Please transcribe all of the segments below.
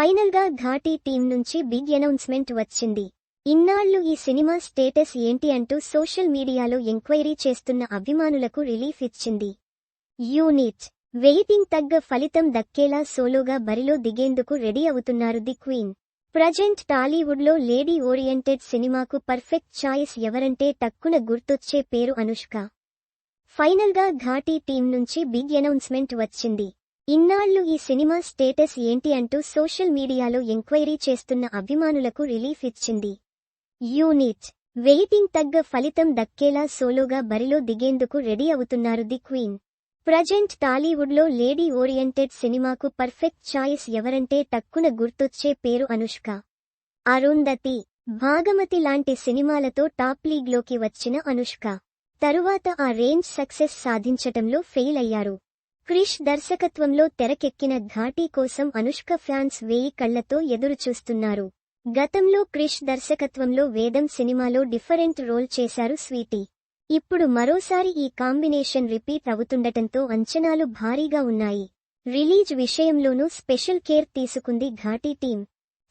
ఫైనల్గా ఘాటీ టీం నుంచి big announcement వచ్చింది. ఇన్నాళ్ళు ఈ సినిమా స్టేటస్ ఏంటి అంటూ సోషల్ మీడియాలో ఎంక్వైరీ చేస్తున్న అభిమానులకు రిలీఫ్ ఇచ్చింది. యూనిట్. వెయిటింగ్ తగ్గ ఫలితం దక్కేలా సోలోగా బరిలో దిగేందుకు రెడీ అవుతున్నారు ది క్వీన్. ప్రజెంట్ టాలీవుడ్లో లేడీ ఓరియంటెడ్ సినిమాకు పర్ఫెక్ట్ చాయిస్ ఎవరంటే టక్కున గుర్తొచ్చే పేరు అనుష్క. ఫైనల్గా ఘాటీ టీం నుంచి బిగ్ అనౌన్స్మెంట్ వచ్చింది. ఇన్నాళ్ళు ఈ సినిమా స్టేటస్ ఏంటి అంటూ సోషల్ మీడియాలో ఎంక్వైరీ చేస్తున్న అభిమానులకు రిలీఫ్ ఇచ్చింది. యూనిట్. వెయిటింగ్ తగ్గ ఫలితం దక్కేలా సోలోగా బరిలో దిగేందుకు రెడీ అవుతున్నారు ది క్వీన్. ప్రజెంట్ టాలీవుడ్లో లేడీ ఓరియంటెడ్ సినిమాకు పర్ఫెక్ట్ చాయిస్ ఎవరంటే టక్కున గుర్తొచ్చే పేరు అనుష్క. అరుంధతి. భాగమతి లాంటి సినిమాలతో టాప్ లీగ్లోకి వచ్చిన అనుష్క. తరువాత ఆ రేంజ్ సక్సెస్ సాధించటంలో ఫెయిల్ అయ్యారు క్రిష్ దర్శకత్వంలో తెరకెక్కిన ఘాటీ కోసం అనుష్క ఫ్యాన్స్ వేయి కళ్ళతో ఎదురుచూస్తున్నారు. గతంలో క్రిష్ దర్శకత్వంలో వేదం సినిమాలో డిఫరెంట్ రోల్ చేశారు స్వీటీ. ఇప్పుడు మరోసారి ఈ కాంబినేషన్ రిపీట్ అవుతుండటంతో అంచనాలు భారీగా ఉన్నాయి. రిలీజ్ విషయంలోనూ స్పెషల్ కేర్ తీసుకుంది ఘాటీ టీం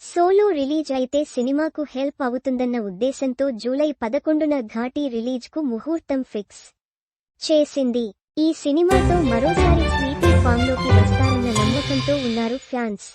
సోలో రిలీజ్ అయితే సినిమాకు హెల్ప్ అవుతుందన్న ఉద్దేశంతో జూలై పదకొండున ఘాటీ రిలీజ్కు ముహూర్తం ఫిక్స్ చేసింది. ఈ సినిమాతో మరోసారి స్వీటీ ఫామ్లోకి వస్తారన్న నమ్మకంతో ఉన్నారు ఫ్యాన్స్.